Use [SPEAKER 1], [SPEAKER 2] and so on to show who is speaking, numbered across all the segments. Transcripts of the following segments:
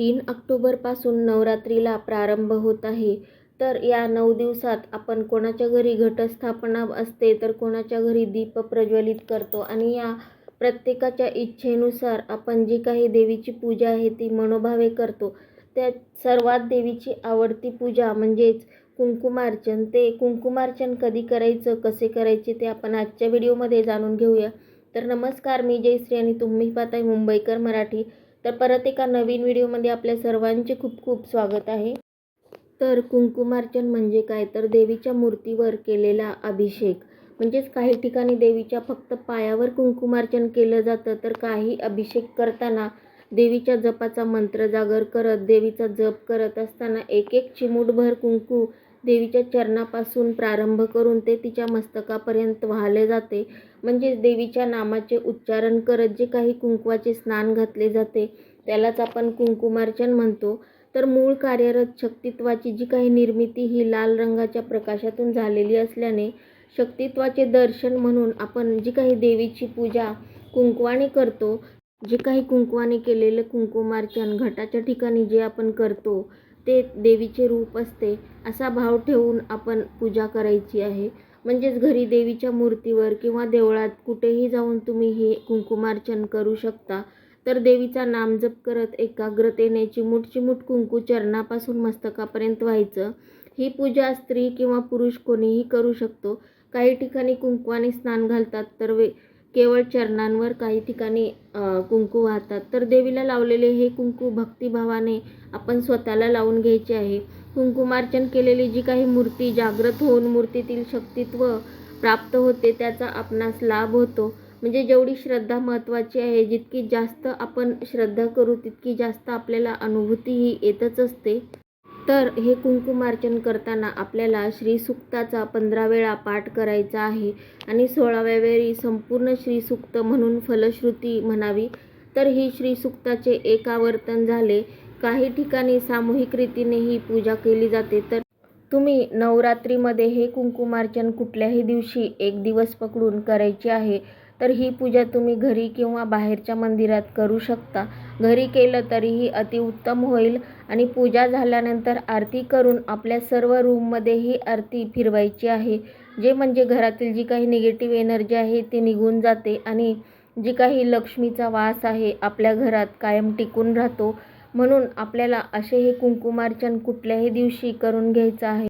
[SPEAKER 1] तीन ऑक्टोबरपासून नवरात्रीला प्रारंभ होत आहे. तर या नऊ दिवसात आपण कोणाच्या घरी घटस्थापना असते तर कोणाच्या घरी दीप प्रज्वलित करतो आणि या प्रत्येकाच्या इच्छेनुसार आपण जी काही देवीची पूजा आहे ती मनोभावे करतो. त्या सर्वात देवीची आवडती पूजा म्हणजेच कुंकुमार्चन. ते कुंकुमार्चन कधी करायचं कसे करायचे ते आपण आजच्या व्हिडिओमध्ये जाणून घेऊया. तर नमस्कार मी जयश्री आणि तुम्ही पाहताय मुंबईकर मराठी. तर परत एका नवीन व्हिडिओमध्ये आपल्या सर्वांचे खूप खूप स्वागत आहे. तर कुंकुमार्चन म्हणजे काय? तर देवीच्या मूर्तीवर केलेला अभिषेक. म्हणजेच काही ठिकाणी देवीच्या फक्त पायावर कुंकुमार्चन केलं जातं तर काही अभिषेक करताना देवीच्या जपाचा मंत्र जागर करत देवीचा जप करत असताना एक एक चिमूटभर कुंकू देवीच्या चरणापासून प्रारंभ करून ते तिच्या मस्तकापर्यंत वाहले जाते. म्हणजेच देवीच्या नामाचे उच्चारण करत जे काही कुंकवाचे स्नान घातले जाते त्यालाच आपण कुंकुमार्चन म्हणतो. तर मूळ कार्यरत शक्तित्वाची जी काही निर्मिती ही लाल रंगाच्या प्रकाशातून झालेली असल्याने शक्तित्वाचे दर्शन म्हणून आपण जी काही देवीची पूजा कुंकवाने करतो जे काही कुंकवाने केलेलं कुंकुमार्चन घटाच्या ठिकाणी जे आपण करतो ते देवीचे रूप असते असा भाव ठेवून आपण पूजा करायची आहे. म्हणजेच घरी देवीच्या मूर्तीवर किंवा देवळात कुठेही जाऊन तुम्ही हे कुंकुमार्चन करू शकता. तर देवीचा नामजप करत एकाग्रतेने चिमूट चिमूट कुंकू चरणापासून मस्तकापर्यंत व्हायचं. ही पूजा स्त्री किंवा पुरुष कोणीही करू शकतो. काही ठिकाणी कुंकवाने स्नान घालतात तर वे केवळ चरणांवर काही ठिकाणी कुंकू वाहतात. तर देवीला लावलेले हे कुंकू भक्तिभावाने आपण स्वतःला लावून घ्यायचे आहे. कुंकुमार्चन केलेली जी काही मूर्ती जागृत होऊन मूर्तीतील शक्तित्व प्राप्त होते त्याचा आपणास लाभ होतो. म्हणजे जेवढी श्रद्धा महत्त्वाची आहे जितकी जास्त आपण श्रद्धा करू तितकी जास्त आपल्याला अनुभूती ही येतच असते. तर हे कुंकुमार्चन करताना आपल्याला श्रीसुक्ताचा पंधरा वेळा पाठ करायचा आहे आणि सोळाव्या वेळी संपूर्ण श्रीसुक्त म्हणून फलश्रुती म्हणावी. तर ही श्रीसुक्ताचे एक आवर्तन झाले. काही ठिकाणी सामूहिक रीतीने ही पूजा केली जाते. तर तुम्ही नवरात्रीमध्ये हे कुंकुमार्चन कुठल्याही दिवशी एक दिवस पकडून करायची आहे. तर ही पूजा तुम्ही घरी किंवा बाहेरच्या मंदिरात करू शकता. घरी केलं तरीही अतिउत्तम होईल. आणि पूजा झाल्यानंतर आरती करून आपल्या सर्व रूममध्ये ही आरती फिरवायची आहे. जे म्हणजे घरातील जी काही निगेटिव्ह एनर्जी आहे ती निघून जाते आणि जी काही लक्ष्मीचा वास आहे आपल्या घरात कायम टिकून राहतो. म्हणून आपल्याला असे हे कुंकुमार्चन कुठल्याही दिवशी करून घ्यायचं आहे.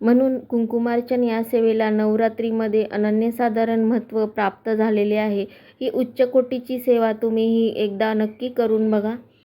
[SPEAKER 1] म्हणून कुंकुमार्चन या सेवेला नवरात्रीमध्ये अनन्यसाधारण महत्त्व प्राप्त झालेले आहे. ही उच्च कोटीची सेवा तुम्ही ही एकदा नक्की करून बघा.